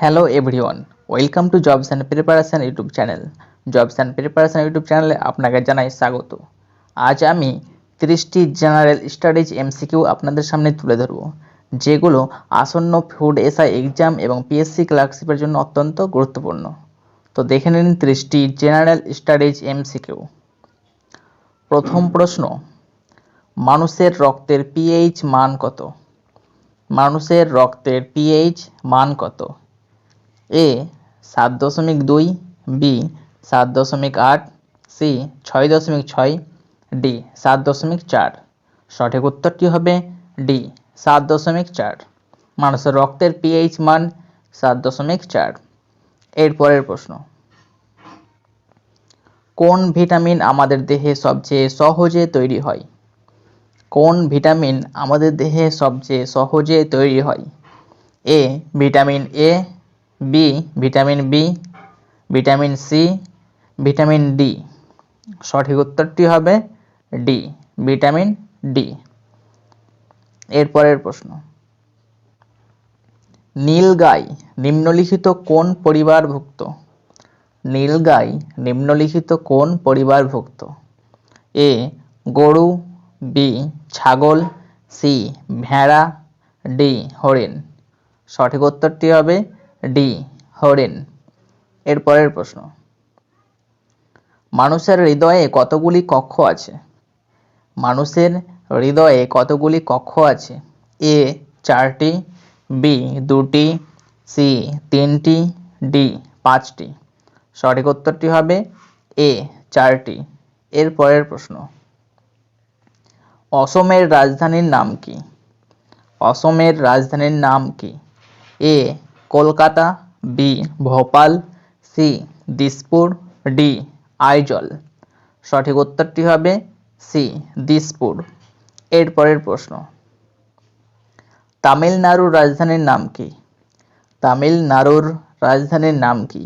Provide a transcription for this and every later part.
Hello everyone welcome to jobs and preparation YouTube channel jobs and preparation YouTube চ্যানেলে আপনাকে জানাই স্বাগত। আজ আমি তিরিশটি জেনারেল স্টাডিজ এমসিকিউ আপনাদের সামনে তুলে ধরব, যেগুলো আসন্ন ফুড এসআই এক্সাম এবং পিএসসি ক্লার্কশিপের জন্য অত্যন্ত গুরুত্বপূর্ণ। তো দেখে নিন তিরিশটি জেনারেল স্টাডিজ এমসিকিউ প্রথম প্রশ্ন, মানুষের রক্তের পিএইচ মান কত? মানুষের রক্তের পিএইচ মান কত? এ, সাত দশমিক দুই, বি, সাত দশমিক আট, সি, ছয় দশমিক ছয়, ডি, সাত দশমিক চার। সঠিক উত্তরটি হবে ডি, সাত দশমিক চার। মানুষের রক্তের পিএইচ মান সাত দশমিক চার। এর পরের প্রশ্ন। কোন ভিটামিন আমাদের দেহে সবচেয়ে সহজে তৈরি হয়? কোন ভিটামিন আমাদের দেহে সবচেয়ে সহজে তৈরি হয়? A, vitamin A B vitamin B vitamin C vitamin D সঠিক উত্তরটি হবে ডি ভিটামিন ডি এরপরের প্রশ্ন। নীলগাই নিম্নলিখিত কোন পরিবারভুক্ত? নীলগাই নিম্নলিখিত কোন পরিবারভুক্ত? এ গরু বি ছাগল সি ভেড়া ডি হরিণ। সঠিক উত্তরটি হবে ডি, হরিণ। এর পরের প্রশ্ন। মানুষের হৃদয়ে কতগুলি কক্ষ আছে? মানুষের হৃদয়ে কতগুলি কক্ষ আছে? এ, চারটি, বি, দুটি, সি, তিনটি, ডি, পাঁচটি। সঠিক উত্তরটি হবে এ, চারটি। এর পরের প্রশ্ন। অসমের রাজধানীর নাম কি? অসমের রাজধানীর নাম কি? A Kolkata, B, Bhopal, C, Dispur, D, Aizawl. সঠিক উত্তরটি হবে সি, দিসপুর। এর পরের প্রশ্ন। তামিলনাড়ুর রাজধানীর নাম কি? তামিলনাড়ুর রাজধানীর নাম কি?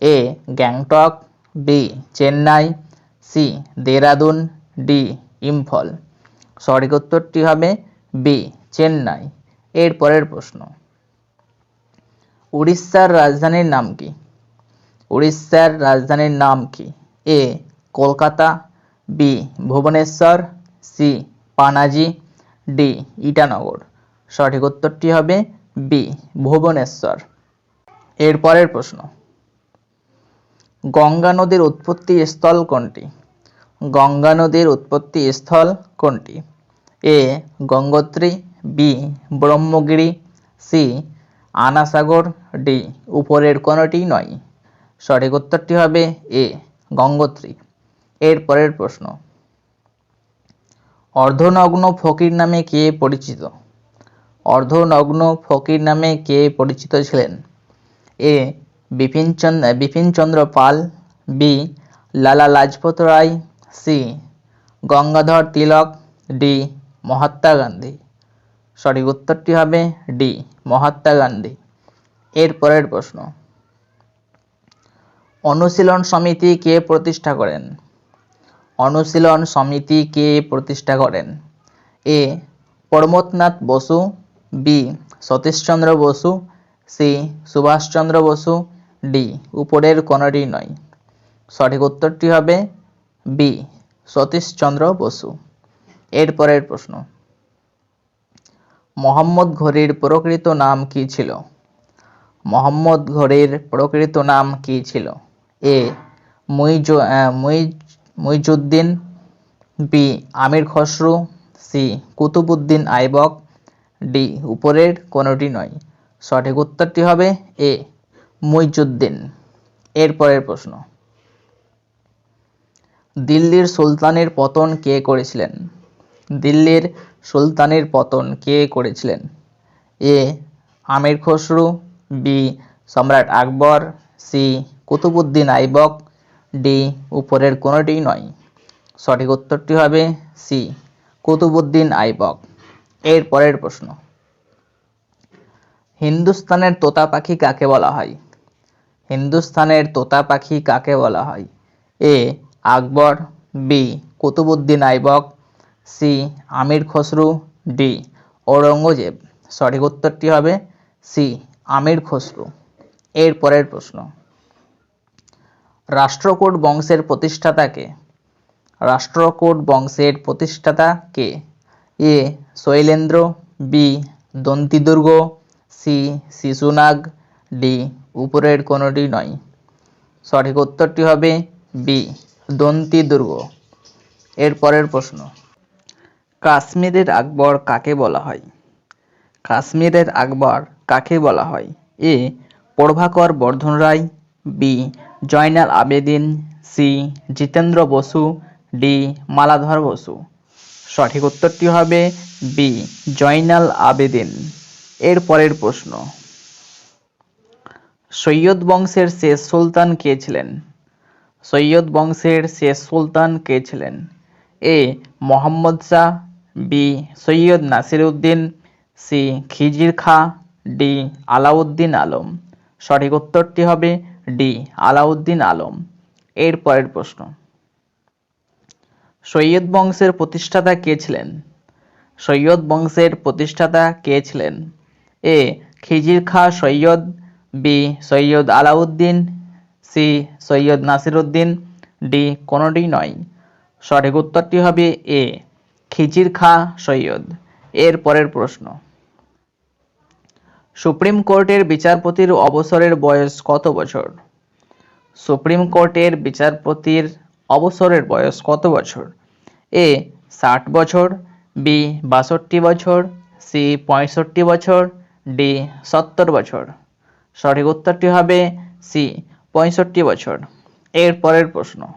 A, Gangtok, B, Chennai, C, Dehradun, D, Imphal. সঠিক উত্তরটি হবে বি, চেন্নাই। এর পরের প্রশ্ন। উড়িষ্যার রাজধানীর নাম কি? উড়িষ্যার রাজধানীর নাম কি? A, Kolkata, B, Bhubaneswar, C, Panaji, D, Itanagar. সঠিক উত্তরটি হবে বি, ভুবনেশ্বর। এর পরের প্রশ্ন। গঙ্গা নদীর উৎপত্তি স্থল কোনটি? গঙ্গা নদীর উৎপত্তি স্থল কোনটি? A, Gangotri, B, Brahmagiri, C Anasagar D উপরের কোনোটি নয়। সঠিক উত্তরটি হবে এ, গঙ্গোত্রী। এর পরের প্রশ্ন। অর্ধনগ্ন ফকির নামে কে পরিচিত? অর্ধনগ্ন ফকির নামে কে পরিচিত ছিলেন? A, Bipinchandra Bipinchandra Pal. B, Lala Lajpat Rai. C, Gangadhar Tilak. D, Mahatma Gandhi. সঠিক উত্তরটি হবে ডি, মহাত্মা গান্ধী। এর পরের প্রশ্ন। অনুশীলন সমিতি কে প্রতিষ্ঠা করেন? অনুশীলন সমিতি কে প্রতিষ্ঠা করেন? A Pramathanath Basu, B, Satishchandra Basu, C, Subhashchandra Basu, D, উপরের কোনটি নয়। সঠিক উত্তরটি হবে বি, সতীশচন্দ্র বসু। এর পরের প্রশ্ন। মোহাম্মদ ঘড়ির প্রকৃত নাম কি ছিল? মোহাম্মদ ঘড়ির প্রকৃত নাম কি ছিল? A. Muiz Muiz Muizuddin, B. Amir Khusrau, C. Qutubuddin Aibak, D. উপরের কোনোটি নয়। সঠিক উত্তরটি হবে এ, মুইজুদ্দিন। এরপরের প্রশ্ন। দিল্লির সুলতানের পতন কে করেছিলেন? দিল্লির সুলতানের পতন কে করেছিলেন? এ. আমির খসরু, বি. সম্রাট আকবর, সি. কুতুবুদ্দিন আইবক, ডি. উপরের কোনোটিই নয়। সঠিক উত্তরটি হবে সি. কুতুবুদ্দিন আইবক। এর পরের প্রশ্ন। হিন্দুস্তানের তোতা পাখি কাকে বলা হয়? হিন্দুস্তানের তোতা পাখি কাকে বলা হয়? A. Akbar, B. Qutubuddin Aibak C Amir Khusrau D Aurangzeb. সঠিক উত্তরটি হবে সি আমির খসরু। এর পরের প্রশ্ন। রাষ্ট্রকূট বংশের প্রতিষ্ঠাতা কে? রাষ্ট্রকূট বংশের প্রতিষ্ঠাতা কে? A. Shailendra B Dantidurga C Shishunaga D উপরের কোনোটি নয়। সঠিক উত্তরটি হবে বি দন্তিদুর্গ। এর পরের প্রশ্ন। কাশ্মীরের আকবর কাকে বলা হয়? কাশ্মীরের আকবর কাকে বলা হয়? A. Prabhakar Bardhan Rai, B. Zainal Abedin, C. Jitendra Basu, D. Maladhar Basu. সঠিক উত্তরটি হবে বি. জয়নাল আবেদিন। এর পরের প্রশ্ন। সৈয়দ বংশের শেষ সুলতান কে ছিলেন? সৈয়দ বংশের শেষ সুলতান কে ছিলেন? A. Mohammad Shah B Syed Nasir Uddin C Khizir Kha, D Alauddin Alam. সঠিক উত্তরটি হবে ডি আলাউদ্দিন আলম। এর পরের প্রশ্ন। সৈয়দ বংশের প্রতিষ্ঠাতা কে ছিলেন? সৈয়দ বংশের প্রতিষ্ঠাতা কে ছিলেন? A Khizir Kha Syed, B Syed Alauddin, C Syed Nasiruddin D কোনোটি নয়। সঠিক উত্তরটি হবে এ। খিজির খা সৈয়দ। এর পরের প্রশ্ন। সুপ্রিম কোর্টের বিচারপতির অবসরের বয়স কত বছর? সুপ্রিম কোর্টের বিচারপতির অবসরের বয়স কত বছর? এ, ষাট বছর, বি, বাষট্টি বছর, সি, পঁয়ষট্টি বছর, ডি, সত্তর বছর। সঠিক উত্তরটি হবে সি, পঁয়ষট্টি বছর। এর পরের প্রশ্ন।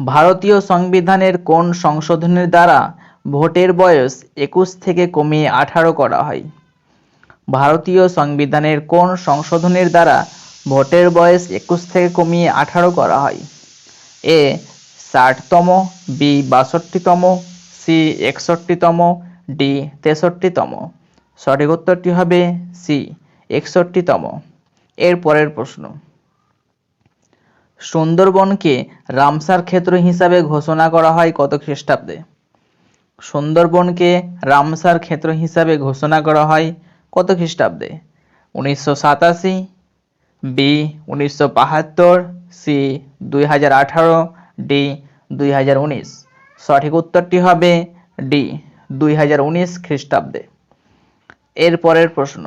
ভারতীয় সংবিধানের কোন সংশোধনের দ্বারা ভোটের বয়স একুশ থেকে কমিয়ে আঠারো করা হয়? ভারতীয় সংবিধানের কোন সংশোধনের দ্বারা ভোটের বয়স একুশ থেকে কমিয়ে আঠারো করা হয়? এ, ষাটতম, বি, বাষট্টিতম, সি, একষট্টিতম, ডি, তেষট্টিতম। সঠিক উত্তরটি হবে সি, একষট্টিতম। এর পরের প্রশ্ন। সুন্দরবনকে রামসার ক্ষেত্র হিসাবে ঘোষণা করা হয় কত খ্রিস্টাব্দে? সুন্দরবনকে রামসার ক্ষেত্র হিসাবে ঘোষণা করা হয় কত খ্রিস্টাব্দে? উনিশশো সাতাশি বি উনিশশো বাহাত্তর সি দুই হাজার আঠারো ডি দুই হাজার উনিশ। সঠিক উত্তরটি হবে ডি দুই হাজার উনিশ খ্রিস্টাব্দে। এর পরের প্রশ্ন।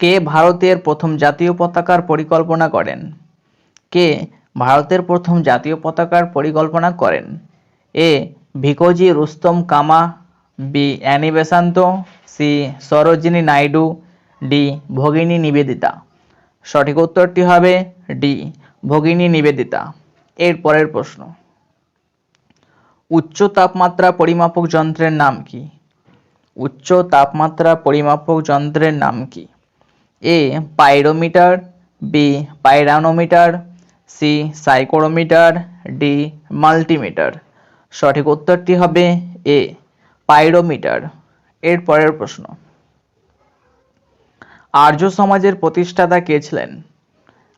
কে ভারতের প্রথম জাতীয় পতাকার পরিকল্পনা করেন? কে ভারতের প্রথম জাতীয় পতাকার পরিকল্পনা করেন? A Bhikaji Rustom Cama, B Annie Besant, C Sarojini Naidu, D Bhagini Nivedita. সঠিক উত্তরটি হবে ডি ভগিনী নিবেদিতা। এর পরের প্রশ্ন। উচ্চ তাপমাত্রা পরিমাপক যন্ত্রের নাম কি? উচ্চ তাপমাত্রা পরিমাপক যন্ত্রের নাম কি? A pyrometer B pyranometer C psychrometer D multimeter সঠিক উত্তরটি হবে এ পাইরোমিটার এর পরের প্রশ্ন। আর্য সমাজের প্রতিষ্ঠাতা কে ছিলেন?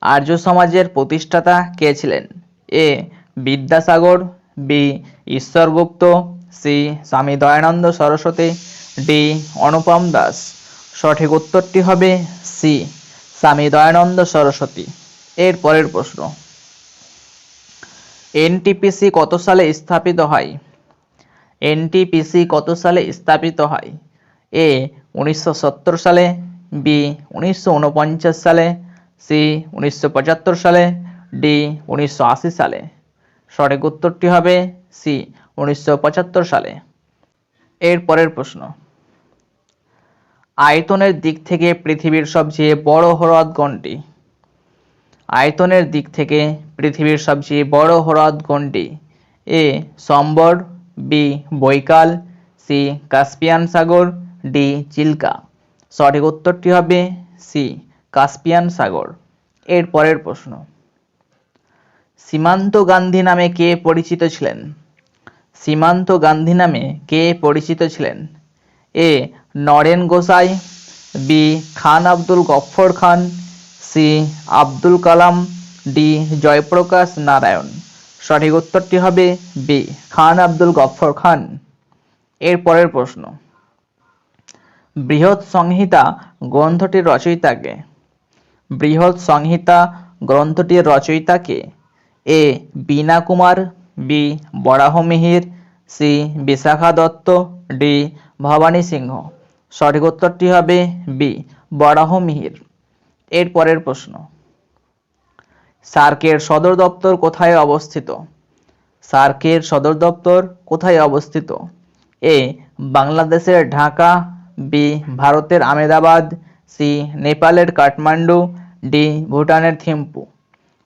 আর্য সমাজের প্রতিষ্ঠাতা কে ছিলেন? A Vidyasagar B Ishwargupta C Swami Dayananda Saraswati D Anupam Das. সঠিক উত্তরটি হবে সি, স্বামী দয়ানন্দ সরস্বতী। এর পরের প্রশ্ন। এনটিপিসি কত সালে স্থাপিত হয়? এনটিপিসি কত সালে স্থাপিত হয়? এ, উনিশশো সত্তর সালে, বি, উনিশশো উনপঞ্চাশ সালে, সি, উনিশশো পঁচাত্তর সালে, ডি, উনিশশো আশি সালে। সঠিক উত্তরটি হবে সি, উনিশশো পঁচাত্তর সালে। এর পরের প্রশ্ন। আয়তনের দিক থেকে পৃথিবীর সবচেয়ে বড় হ্রদ কোনটি? আয়তনের দিক থেকে পৃথিবীর সবচেয়ে বড় হ্রদ কোনটি? A, Sambhar, B, Baikal, C, Caspian Sagar, D, Chilka. সঠিক উত্তরটি হবে সি, কাস্পিয়ান সাগর। এর পরের প্রশ্ন। সীমান্ত গান্ধী নামে কে পরিচিত ছিলেন? সীমান্ত গান্ধী নামে কে পরিচিত ছিলেন? A Naren Gosai, B Khan Abdul Gaffar Khan, C Abdul Kalam, D Jayaprakash Narayan. সঠিক উত্তরটি হবে বি, খান আব্দুল গফ্ফর খান। এর পরের প্রশ্ন। বৃহৎ সংহিতা গ্রন্থটির রচয়িতাকে বৃহৎ সংহিতা গ্রন্থটির রচয়িতাকে A Bina Kumar, B Varahamihira C Vishakha Datta, D Bhavani Singh. সঠিক উত্তরটি হবে বি বরাহমিহির এর পরের প্রশ্ন। সার্কের সদর দপ্তর কোথায় অবস্থিত? সার্কের সদর দপ্তর কোথায় অবস্থিত? এ, বাংলাদেশের ঢাকা, বি, ভারতের আমেদাবাদ সি, নেপালের কাঠমান্ডু, ডি, ভুটানের থিম্পু।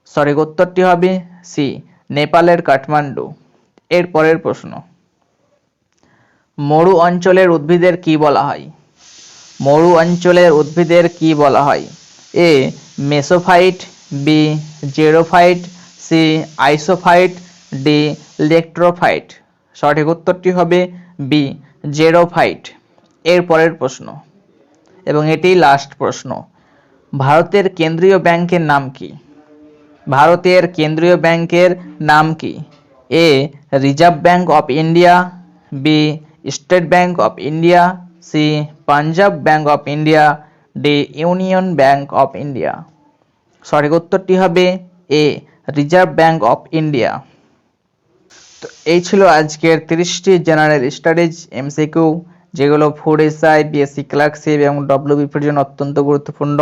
সঠিক উত্তরটি হবে সি, নেপালের কাঠমান্ডু। এর পরের প্রশ্ন। মরু অঞ্চলের উদ্ভিদের কি বলা হয়? মরু অঞ্চলের উদ্ভিদের কি বলা হয়? A, mesophyte, B, xerophyte, C, isophyte, D লেকট্রোফাইট সঠিক উত্তরটি হবে বি, জেরোফাইট। এর পরের প্রশ্ন। এবং এটি লাস্ট প্রশ্ন। ভারতের কেন্দ্রীয় ব্যাংকের নাম কি? ভারতের কেন্দ্রীয় ব্যাংকের নাম কি? A, reserve bank of India, B state bank of India C Punjab bank of India D union bank of India. সঠিক উত্তরটি হবে A reserve bank of India. তো এই ছিল আজকের তিরিশটি জেনারেল স্টাডিজ, এমসিকিউ, যেগুলো ফুড এসআই বিএসসি ক্লার্কশিপ এবং ডব্লিউবিপির জন্য অত্যন্ত গুরুত্বপূর্ণ।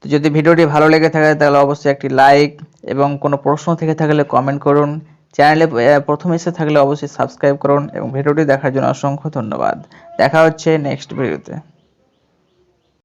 তো যদি ভিডিওটি ভালো লেগে থাকে, তাহলে অবশ্যই একটি লাইক এবং কোনো প্রশ্ন থেকে থাকলে কমেন্ট করুন। চ্যানেলে প্রথম এসে থাকলে অবশ্যই সাবস্ক্রাইব করুন এবং ভিডিওটি দেখার জন্য অসংখ্য ধন্যবাদ। দেখা হচ্ছে নেক্সট ভিডিওতে